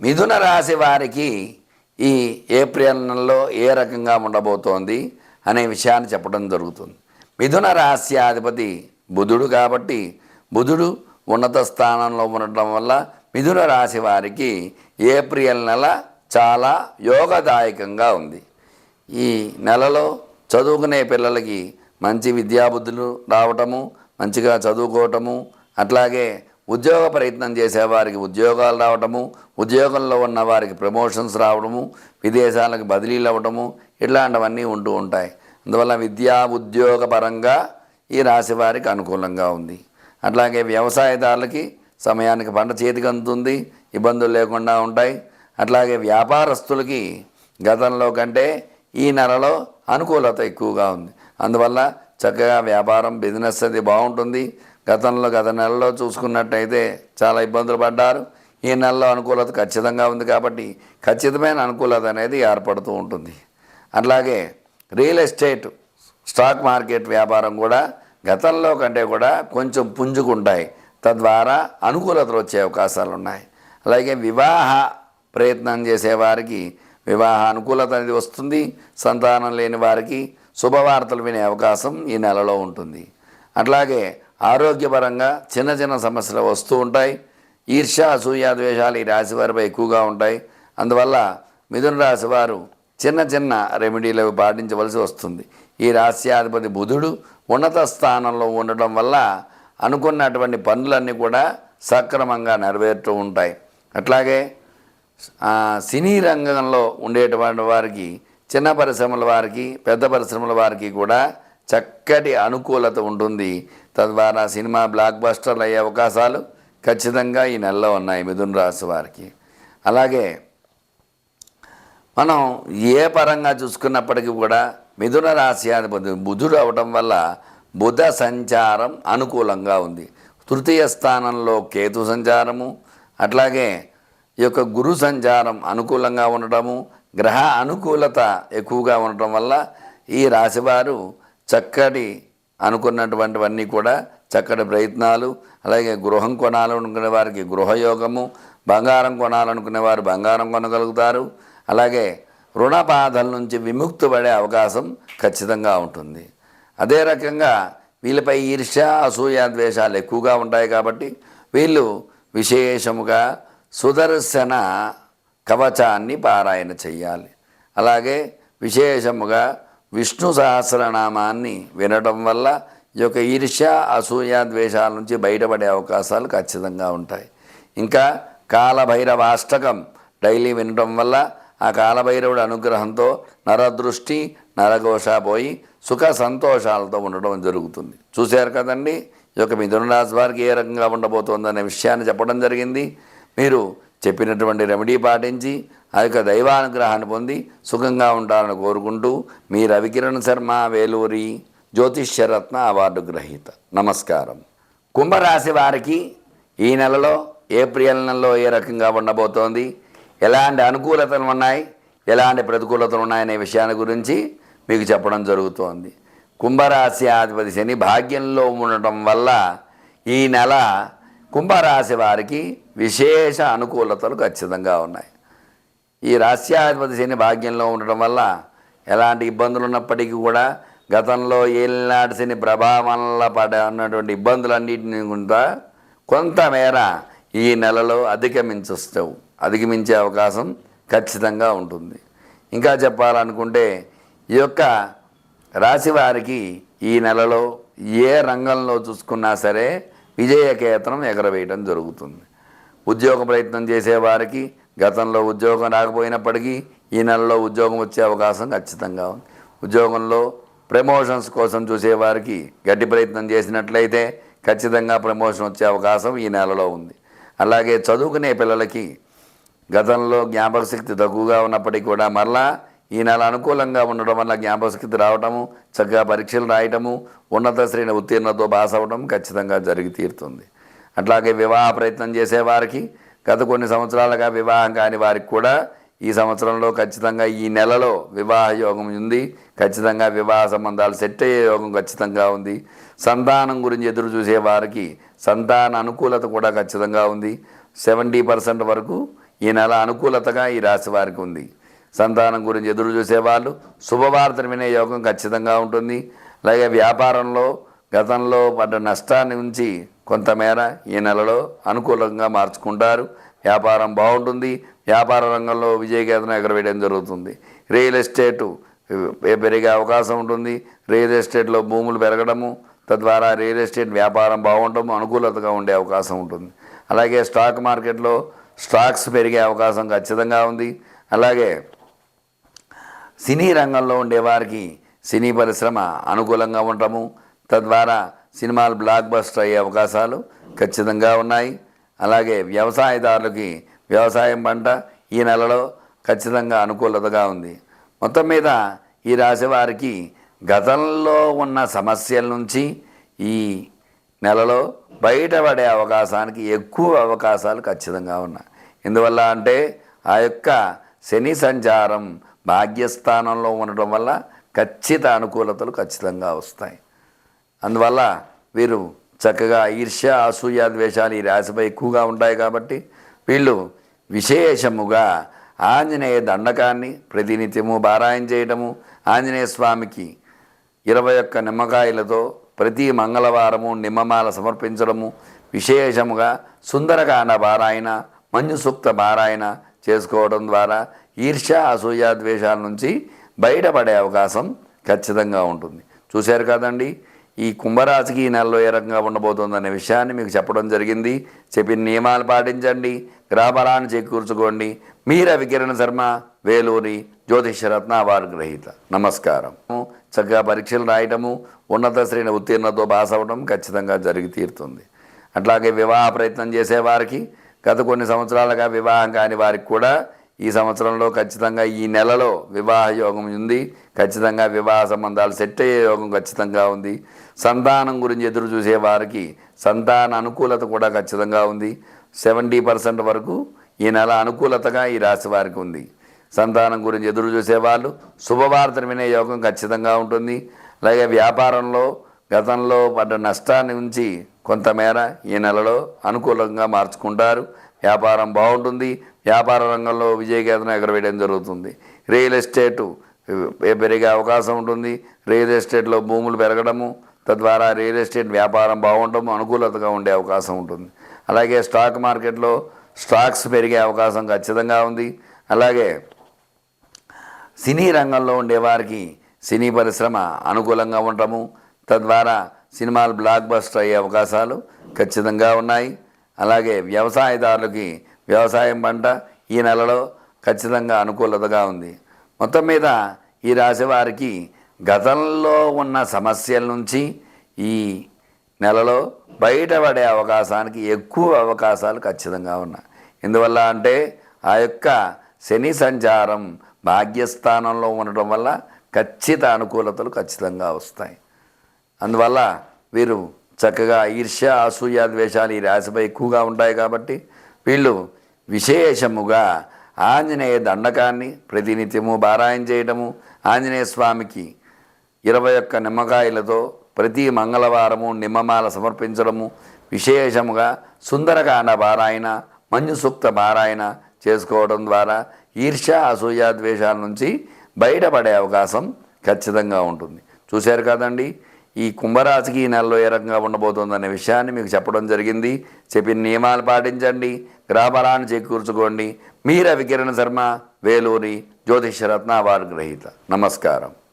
మిథున రాశి వారికి ఈ ఏప్రిల్ నెలలో ఏ రకంగా ఉండబోతోంది అనే విషయాన్ని చెప్పడం జరుగుతుంది. మిథున రాశ్యాధిపతి బుధుడు కాబట్టి బుధుడు ఉన్నత స్థానంలో ఉండటం వల్ల మిథున రాశి వారికి ఏప్రిల్ నెల చాలా యోగదాయకంగా ఉంది. ఈ నెలలో చదువుకునే పిల్లలకి మంచి విద్యాబుద్ధులు రావటము మంచిగా చదువుకోవటము అట్లాగే ఉద్యోగ ప్రయత్నం చేసేవారికి ఉద్యోగాలు రావటము ఉద్యోగంలో ఉన్న వారికి ప్రమోషన్స్ రావడము విదేశాలకు బదిలీలు అవ్వటము ఇట్లాంటివన్నీ ఉంటూ ఉంటాయి. అందువల్ల విద్యా ఉద్యోగ పరంగా ఈ రాశి వారికి అనుకూలంగా ఉంది. అట్లాగే వ్యవసాయదారులకి సమయానికి పంట చేతికి అందుతుంది ఇబ్బందులు లేకుండా ఉంటాయి. అట్లాగే వ్యాపారస్తులకి గతంలో కంటే ఈ నెలలో అనుకూలత ఎక్కువగా ఉంది. అందువల్ల చక్కగా వ్యాపారం బిజినెస్ అది బాగుంటుంది. గతంలో గత నెలలో చూసుకున్నట్టయితే చాలా ఇబ్బందులు పడ్డారు. ఈ నెలలో అనుకూలత ఖచ్చితంగా ఉంది కాబట్టి ఖచ్చితమైన అనుకూలత అనేది ఏర్పడుతూ ఉంటుంది. అట్లాగే రియల్ ఎస్టేట్ స్టాక్ మార్కెట్ వ్యాపారం కూడా గతంలో కంటే కూడా కొంచెం పుంజుకుంటాయి. తద్వారా అనుకూలతలు వచ్చే అవకాశాలు ఉన్నాయి. అలాగే వివాహ ప్రయత్నం చేసేవారికి వివాహ అనుకూలత అనేది వస్తుంది. సంతానం లేని వారికి శుభవార్తలు వినే అవకాశం ఈ నెలలో ఉంటుంది. అట్లాగే ఆరోగ్యపరంగా చిన్న చిన్న సమస్యలు వస్తూ ఉంటాయి. ఈర్ష్య అసూయ ద్వేషాలు ఈ రాశి వారిపై ఎక్కువగా ఉంటాయి. అందువల్ల మిథున రాశి వారు చిన్న చిన్న రెమెడీలు పాటించవలసి వస్తుంది. ఈ రాశ్యాధిపతి బుధుడు ఉన్నత స్థానంలో ఉండటం వల్ల అనుకున్నటువంటి పనులన్నీ కూడా సక్రమంగా నెరవేరుతూ ఉంటాయి. అట్లాగే సినీ రంగంలో ఉండేటువంటి వారికి చిన్న పరిశ్రమల వారికి పెద్ద పరిశ్రమల వారికి కూడా చక్కటి అనుకూలత ఉంటుంది. తద్వారా సినిమా బ్లాక్ బస్టర్లు అయ్యే అవకాశాలు ఖచ్చితంగా ఈ నెలలో ఉన్నాయి మిథున రాశి వారికి. అలాగే మనం ఏ పరంగా చూసుకున్నప్పటికీ కూడా మిథున రాశ్యాధిపతి బుధుడు అవటం వల్ల బుధ సంచారం అనుకూలంగా ఉంది. తృతీయ స్థానంలో కేతు సంచారము అట్లాగే ఈ యొక్క గురు సంచారం అనుకూలంగా ఉండటము గ్రహ అనుకూలత ఎక్కువగా ఉండటం వల్ల ఈ రాశివారు చక్కటి అనుకున్నటువంటివన్నీ కూడా చక్కటి ప్రయత్నాలు అలాగే గృహం కొనాలనుకునే వారికి గృహయోగము బంగారం కొనాలనుకునే వారు బంగారం కొనగలుగుతారు. అలాగే రుణ బాధల నుంచి విముక్తి పడే అవకాశం ఖచ్చితంగా ఉంటుంది. అదే రకంగా వీళ్ళపై ఈర్ష్య అసూయ ద్వేషాలు ఎక్కువగా ఉంటాయి కాబట్టి వీళ్ళు విశేషముగా సుదర్శన కవచాన్ని పారాయణ చెయ్యాలి. అలాగే విశేషముగా విష్ణు సహస్రనామాన్ని వినడం వల్ల ఈ యొక్క ఈర్ష్య అసూయ ద్వేషాల నుంచి బయటపడే అవకాశాలు ఖచ్చితంగా ఉంటాయి. ఇంకా కాలభైరవాష్టకం డైలీ వినడం వల్ల ఆ కాలభైరవుడి అనుగ్రహంతో నరదృష్టి నరఘోష పోయి సుఖ సంతోషాలతో ఉండడం జరుగుతుంది. చూశారు కదండి? ఈ యొక్క మిథున రాశి వారికి ఏ రకంగా ఉండబోతోందనే విషయాన్ని చెప్పడం జరిగింది. మీరు చెప్పినటువంటి రెమెడీ పాటించి ఆ యొక్క దైవానుగ్రహాన్ని పొంది సుఖంగా ఉండాలని కోరుకుంటూ మీ రవికిరణ్ శర్మ వేలూరి జ్యోతిష్యరత్న అవార్డు గ్రహీత. నమస్కారం. కుంభరాశి వారికి ఈ నెలలో ఏప్రిల్ నెలలో ఏ రకంగా ఉండబోతోంది? ఎలాంటి అనుకూలతలు ఉన్నాయి? ఎలాంటి ప్రతికూలతలు ఉన్నాయనే విషయాన్ని గురించి మీకు చెప్పడం జరుగుతోంది. కుంభరాశి అధిపతి శని భాగ్యంలో ఉండటం వల్ల ఈ నెల కుంభరాశి వారికి విశేష అనుకూలతలు ఖచ్చితంగా ఉన్నాయి. ఈ రాశ్యాధిపతి శని భాగ్యంలో ఉండటం వల్ల ఎలాంటి ఇబ్బందులు ఉన్నప్పటికీ కూడా గతంలో ఏలినాటి శని ప్రభావంలో పడ ఉన్నటువంటి ఇబ్బందులన్నింటినీ కూడా కొంతమేర ఈ నెలలో అధిగమించవు అధిగమించే అవకాశం ఖచ్చితంగా ఉంటుంది. ఇంకా చెప్పాలనుకుంటే ఈ యొక్క రాశి వారికి ఈ నెలలో ఏ రంగంలో చూసుకున్నా సరే విజయకేతనం ఎగరవేయడం జరుగుతుంది. ఉద్యోగ ప్రయత్నం చేసేవారికి గతంలో ఉద్యోగం రాకపోయినప్పటికీ ఈ నెలలో ఉద్యోగం వచ్చే అవకాశం ఖచ్చితంగా ఉంది. ఉద్యోగంలో ప్రమోషన్స్ కోసం చూసేవారికి గట్టి ప్రయత్నం చేసినట్లయితే ఖచ్చితంగా ప్రమోషన్ వచ్చే అవకాశం ఈ నెలలో ఉంది. అలాగే చదువుకునే పిల్లలకి గతంలో జ్ఞాపక శక్తి తక్కువగా ఉన్నప్పటికీ కూడా మరలా ఈ నెల అనుకూలంగా ఉండడం వల్ల జ్ఞాపక శక్తి రావటము చక్కగా పరీక్షలు రాయటము ఉన్నత శ్రేణి ఉత్తీర్ణతో పాస్ అవ్వడం ఖచ్చితంగా జరిగి తీరుతుంది. అట్లాగే వివాహ ప్రయత్నం చేసేవారికి గత కొన్ని సంవత్సరాలుగా వివాహం కాని వారికి కూడా ఈ సంవత్సరంలో ఖచ్చితంగా ఈ నెలలో వివాహ యోగం ఉంది. ఖచ్చితంగా వివాహ సంబంధాలు సెట్ అయ్యే యోగం ఖచ్చితంగా ఉంది. సంతానం గురించి ఎదురు చూసే వారికి సంతాన అనుకూలత కూడా ఖచ్చితంగా ఉంది. సెవెంటీ పర్సెంట్ వరకు ఈ నెల అనుకూలతగా ఈ రాశి వారికి ఉంది. సంతానం గురించి ఎదురు చూసేవాళ్ళు. శుభవార్తను వినే యోగం ఖచ్చితంగా ఉంటుంది. అలాగే వ్యాపారంలో గతంలో పడ్డ నష్టాన్ని ఉంచి కొంతమేర ఈ నెలలో అనుకూలంగా మార్చుకుంటారు. వ్యాపారం బాగుంటుంది. వ్యాపార రంగంలో విజయకేతనం ఎగరవేయడం జరుగుతుంది. రియల్ ఎస్టేటు పెరిగే అవకాశం ఉంటుంది. రియల్ ఎస్టేట్లో భూములు పెరగడము తద్వారా రియల్ ఎస్టేట్ వ్యాపారం బాగుండటము అనుకూలతగా ఉండే అవకాశం ఉంటుంది. అలాగే స్టాక్ మార్కెట్లో స్టాక్స్ పెరిగే అవకాశం ఖచ్చితంగా ఉంది. అలాగే సినీ రంగంలో ఉండేవారికి సినీ పరిశ్రమ అనుకూలంగా ఉండటము తద్వారా సినిమాలు బ్లాక్ బస్టర్ అయ్యే అవకాశాలు ఖచ్చితంగా ఉన్నాయి. అలాగే వ్యవసాయదారులకి వ్యవసాయం పంట ఈ నెలలో ఖచ్చితంగా అనుకూలతగా ఉంది. మొత్తం మీద ఈ రాశి వారికి గతంలో ఉన్న సమస్యల నుంచి ఈ నెలలో బయటపడే అవకాశానికి ఎక్కువ అవకాశాలు ఖచ్చితంగా ఉన్నాయి. ఎందువల్ల అంటే ఆ యొక్క శని సంచారం భాగ్యస్థానంలో ఉండటం వల్ల ఖచ్చిత అనుకూలతలు ఖచ్చితంగా వస్తాయి. అందువల్ల వీరు చక్కగా ఈర్ష్య అసూయ ద్వేషాలు ఈ రాశిపై ఎక్కువగా ఉంటాయి కాబట్టి వీళ్ళు విశేషముగా ఆంజనేయ దండకాన్ని ప్రతినిత్యము పారాయణ చేయటము ఆంజనేయ స్వామికి ఇరవై ఒక్క నిమ్మకాయలతో ప్రతి మంగళవారము నిమ్మమాల సమర్పించడము విశేషముగా సుందరకాండ పారాయణ మంజు సూక్త పారాయణ చేసుకోవడం ద్వారా ఈర్ష్య అసూయ ద్వేషాల నుంచి బయటపడే అవకాశం ఖచ్చితంగా ఉంటుంది. చూశారు కదండి ఈ కుంభరాశికి ఈ నెలలో ఏ రకంగా ఉండబోతుందనే విషయాన్ని మీకు చెప్పడం జరిగింది. చెప్పిన నియమాలు పాటించండి గ్రామరాన్ని చేకూర్చుకోండి. మీర వికిరణ శర్మ వేలూరి జ్యోతిష్యరత్న అవార్డు గ్రహీత. నమస్కారం. చక్కగా పరీక్షలు రాయటము ఉన్నత శ్రేణి ఉత్తీర్ణతో పాస్ అవ్వడం ఖచ్చితంగా జరిగి తీరుతుంది. అట్లాగే వివాహ ప్రయత్నం చేసేవారికి గత కొన్ని సంవత్సరాలుగా వివాహం కాని వారికి కూడా ఈ సంవత్సరంలో ఖచ్చితంగా ఈ నెలలో వివాహ యోగం ఉంది. ఖచ్చితంగా వివాహ సంబంధాలు సెట్ అయ్యే యోగం ఖచ్చితంగా ఉంది. సంతానం గురించి ఎదురు చూసే వారికి సంతాన అనుకూలత కూడా ఖచ్చితంగా ఉంది. సెవెంటీ పర్సెంట్ వరకు ఈ నెల అనుకూలతగా ఈ రాశి వారికి ఉంది. సంతానం గురించి ఎదురు చూసేవాళ్ళు శుభవార్తను వినే యోగం ఖచ్చితంగా ఉంటుంది. అలాగే వ్యాపారంలో గతంలో పడ్డ నష్టాన్ని ఉంచి కొంతమేర ఈ నెలలో అనుకూలంగా మార్చుకుంటారు. వ్యాపారం బాగుంటుంది. వ్యాపార రంగంలో విజయకేతనం ఎగరవేయడం జరుగుతుంది. రియల్ ఎస్టేటు పెరిగే అవకాశం ఉంటుంది. రియల్ ఎస్టేట్లో భూములు పెరగడము తద్వారా రియల్ ఎస్టేట్ వ్యాపారం బాగుండటము అనుకూలతగా ఉండే అవకాశం ఉంటుంది. అలాగే స్టాక్ మార్కెట్లో స్టాక్స్ పెరిగే అవకాశం ఖచ్చితంగా ఉంది. అలాగే సినీ రంగంలో ఉండేవారికి సినీ పరిశ్రమ అనుకూలంగా ఉండటము తద్వారా సినిమాలు బ్లాక్ బస్టర్ అయ్యే అవకాశాలు ఖచ్చితంగా ఉన్నాయి. అలాగే వ్యవసాయదారులకి వ్యవసాయం పంట ఈ నెలలో ఖచ్చితంగా అనుకూలతగా ఉంది. మొత్తం మీద ఈ రాశి వారికి గతంలో ఉన్న సమస్యల నుంచి ఈ నెలలో బయటపడే అవకాశానికి ఎక్కువ అవకాశాలు ఖచ్చితంగా ఉన్నాయి. ఎందువల్ల అంటే ఆ యొక్క శని సంచారం భాగ్యస్థానంలో ఉండటం వల్ల ఖచ్చిత అనుకూలతలు ఖచ్చితంగా వస్తాయి. అందువల్ల వీరు చక్కగా ఈర్ష్య అసూయ ద్వేషాలు ఈ రాశిపై ఎక్కువగా ఉంటాయి కాబట్టి వీళ్ళు విశేషముగా ఆంజనేయ దండకాన్ని ప్రతినిత్యము పారాయణ చేయటము ఆంజనేయ స్వామికి ఇరవై ఒక్క నిమ్మకాయలతో ప్రతి మంగళవారము నిమ్మమాల సమర్పించడము విశేషముగా సుందరకాండ పారాయణ మంజు సూక్త పారాయణ చేసుకోవడం ద్వారా ఈర్ష్య అసూయ ద్వేషాల నుంచి బయటపడే అవకాశం ఖచ్చితంగా ఉంటుంది. చూశారు కదండి? ఈ కుంభరాశికి ఈ నెలలో ఏ రకంగా ఉండబోతుందనే విషయాన్ని మీకు చెప్పడం జరిగింది. చెప్పిన నియమాలు పాటించండి. గ్రామరాన్ని చేకూర్చుకోండి. మీర వికిరణ శర్మ వేలూరి జ్యోతిష్యరత్న అవార్డు గ్రహీత. నమస్కారం.